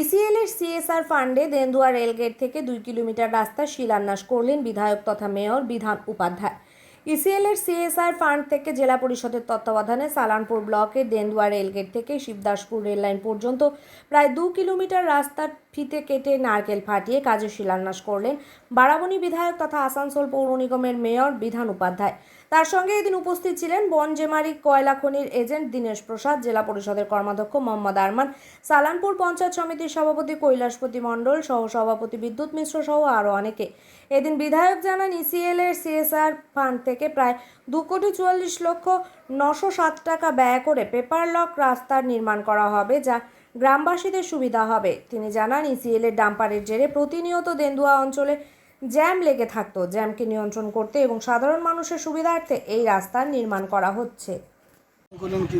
ECL এর CSR ফান্ডে Denduya rail gate থেকে দুই কিলোমিটার রাস্তা শিলান্যাস করলেন বিধায়ক তথা মেয়র বিধান উপাধ্যায়। ইসিএল এর সিএসআর ফান্ড থেকে জেলা পরিষদের তত্ত্বাবধানে সালানপুর ব্লকের দেন্দুয়া রেলগেট থেকে শিবদাসপুর রেললাইন পর্যন্ত প্রায় দু কিলোমিটার রাস্তার ফিতে কেটে নারকেল ফাটিয়ে কাজে শিলান্যাস করলেন বারাবণী বিধায়ক তথা আসানসোল পৌর নিগমের মেয়র বিধান উপাধ্যায়। তার সঙ্গে এদিন উপস্থিত ছিলেন বনজেমারি কয়লা খনির এজেন্ট দীনেশ প্রসাদ, জেলা পরিষদের কর্মাধ্যক্ষ মোহাম্মদ আরমান, সালানপুর পঞ্চায়েত সমিতির সভাপতি কৈলাসপতি মণ্ডল সহ সভাপতি বিদ্যুৎ মিশ্র সহ আরও অনেকে। এদিন বিধায়ক জানান ইসিএল এর সিএসআর ফান্ড থেকে প্রায় দু কোটি চুয়াল্লিশ লক্ষ নশো সাত টাকা ব্যয় করে পেপার লক রাস্তার নির্মাণ করা হবে, যা গ্রামবাসীদের সুবিধা হবে। তিনি জানান ইসিএল এর ডাম্পারের জেরে প্রতিনিয়ত দেন্দুয়া অঞ্চলে জ্যাম লেগে থাকতো। জ্যামকে নিয়ন্ত্রণ করতে এবং সাধারণ মানুষের সুবিধার্থে এই রাস্তার নির্মাণ করা হচ্ছে।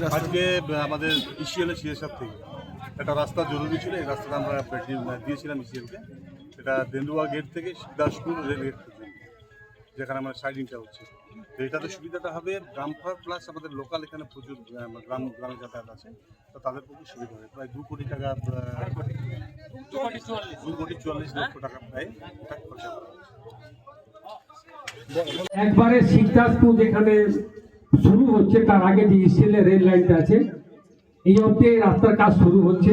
রাস্তা আজকে আমাদের ইসিএলের সিএসএফ থেকে একটা রাস্তা জরুরি ছিল। এই রাস্তাটা আমরা দিয়েছিলাম ইসিএলকে। এটা দেন্দুয়া গেট থেকে দাসপুর রেল গেট পর্যন্ত যেখানে আমার সাইডিংটা হচ্ছে। তো এটাতে সুবিধাটা হবে গ্রামফার প্লাস আমাদের লোকাল এখানে প্রচুর গ্রাম, গ্রামে যাতায়াত আছে। তো তাদের পক্ষে সুবিধা হবে। প্রায় দু কোটি টাকা দু কোটি চুয়াল্লিশ লক্ষ টাকা প্রায় খরচা করা একবারে শিকদাসপুর যেখানে শুরু হচ্ছে, তার আগে যে ইসিএল রেল লাইনটা আছে, এই অবধি এই রাস্তার কাজ শুরু হচ্ছে।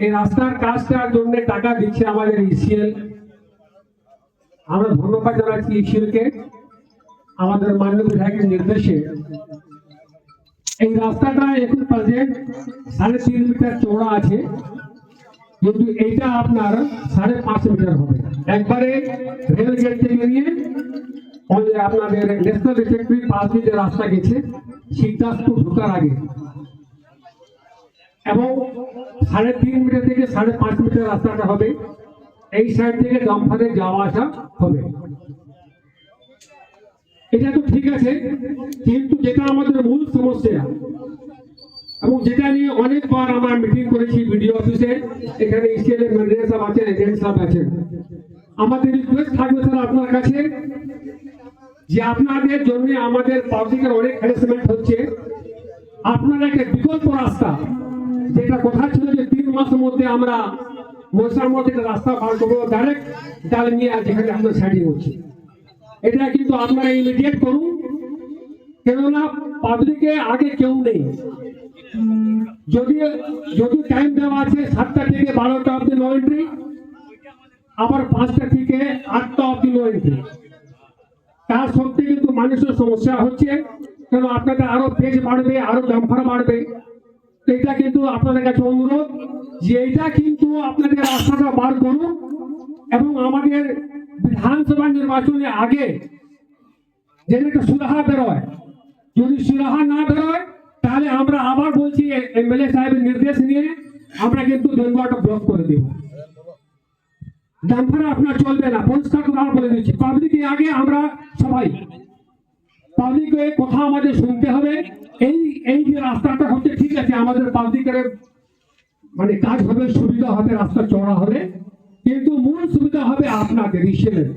এই রাস্তার কাজটার জন্য টাকা দিচ্ছে আমাদের ইসিএল আমরা ধন্যবাদ জানাচ্ছি ইসিএলকে আমাদের মাননীয় বিধায়কের নির্দেশে। এই রাস্তাটা এখন প্রেজেন্ট সাড়ে তিন মিটার চওড়া আছে। কিন্তু এইটা আপনার সাড়ে পাঁচ মিটার হবে। একবারে রেল গেট থেকে নিয়ে ওই আপনাদের ন্যাশনাল রিফেক্টরি পাশ দিয়ে যে রাস্তা গেছে শিবদাসপুর ঢোকার আগে। এবং সাড়ে তিন মিটার থেকে সাড়ে পাঁচ মিটার রাস্তাটা হবে। এই সাইড থেকে দমফারে যাওয়া আসা হবে। এটা তো ঠিক আছে, কিন্তু যেটা আমাদের মূল সমস্যা, এবং যেটা নিয়ে অনেকবার আমরা মিটিং করেছি বিডিও অফিসে এখানে ইসিএল এর ম্যানেজার সাহেব আছেন এজেন্ট সাহেব আছেন। আমাদের রিকোয়েস্ট থাকবে স্যার আপনার কাছে যে আপনাদের জন্য আমাদের পাবলিকের অনেক হ্যারাসমেন্ট হচ্ছে। আপনারা একটা বিকল্প রাস্তা, যেটা কথা ছিল যে তিন মাসের মধ্যে আমরা মশার রাস্তা বার করব ডাইরেক্ট ডাল নিয়ে যেখানে আমরা সাইডিং হচ্ছে এটা কিন্তু আপনারা ইমিডিয়েট করুন। কেননা পাবলিকে আগে কেউ নেই। যদি যদি টাইম দেওয়া আছে সাতটা থেকে বারোটা অব্দি নো এন্ট্রি আবার পাঁচটা থেকে আটটা অব্দি নো এন্ট্রি তার সত্ত্বে কিন্তু মানুষের সমস্যা হচ্ছে, কেন আপনাদের আরও পেজ বাড়বে, আরও ডাম্পার বাড়বে। এটা কিন্তু আপনাদের কাছে অনুরোধ যে এটা কিন্তু আপনাদের রাস্তাটা বার করুন এবং আমাদের বিধানসভা নির্বাচনের আগে যেন একটা সুরাহা বেরোয়। যদি সুরাহা না বেরোয়, তাহলে আমরা আবার বলছি এমএলএ সাহেবের নির্দেশ নিয়ে আমরা কিন্তু দেনগুয়াটা ব্লক করে দেব। ডাম্পার আপনার চলবে না, পরিষ্কার করে বলে দিচ্ছি। পাবলিকের আগে আমরা সবাই পাবলিকের কথা আমাদের শুনতে হবে। এই এই যে রাস্তাটা হচ্ছে, ঠিক আছে, আমাদের পাবলিকের মানে কাজ হবে, সুবিধা হবে, রাস্তা চড়া হবে। কিন্তু মূল সুবিধা হবে আপনাদের, ইসেলের।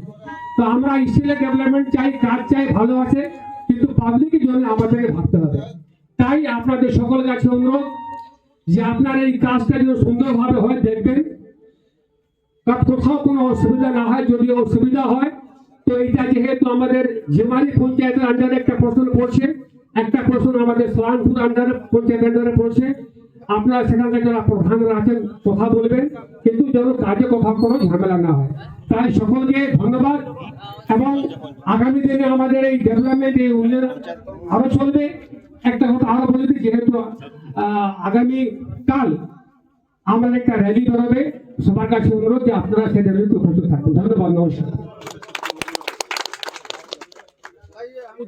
তো আমরা ইসেলের ডেভেলপমেন্ট চাই, কাজ চাই, ভালো আছে, কিন্তু পাবলিকের জন্য আমাদেরকে ভাবতে হবে। তাই আপনাদের সকলের কাছে অনুরোধ যে আপনার এই কাজটা যেন সুন্দরভাবে হয়, দেখবেন। কোথাও কোনো অসুবিধা না হয়, যদি অসুবিধা হয় তো এটা যেহেতু আমাদের জেমারি পঞ্চায়েতের আন্ডারে একটা প্রশ্ন পড়ছে, একটা প্রশ্ন আমাদের সোহানপুর আন্ডারে পঞ্চায়েত আন্ডারে পড়ছে। আপনারা সেখানকার যারা প্রধানরা আছেন, কথা বলবেন, কিন্তু যেন কাজে কথা কোনো ঝামেলা না হয়। তাই সকলকে ধন্যবাদ, এবং আগামী দিনে আমাদের এই ডেভেলপমেন্ট এই উন্নয়ন আরও চলবে। একটা কথা আরও বলে দিই, যেহেতু আগামী কাল আমাদের একটা র্যালি বেরোবে। সবার কাছে অনুরোধ যে আপনারা সেই র্যালিতে উপস্থিত থাকবেন ধন্যবাদ, নমস্কার।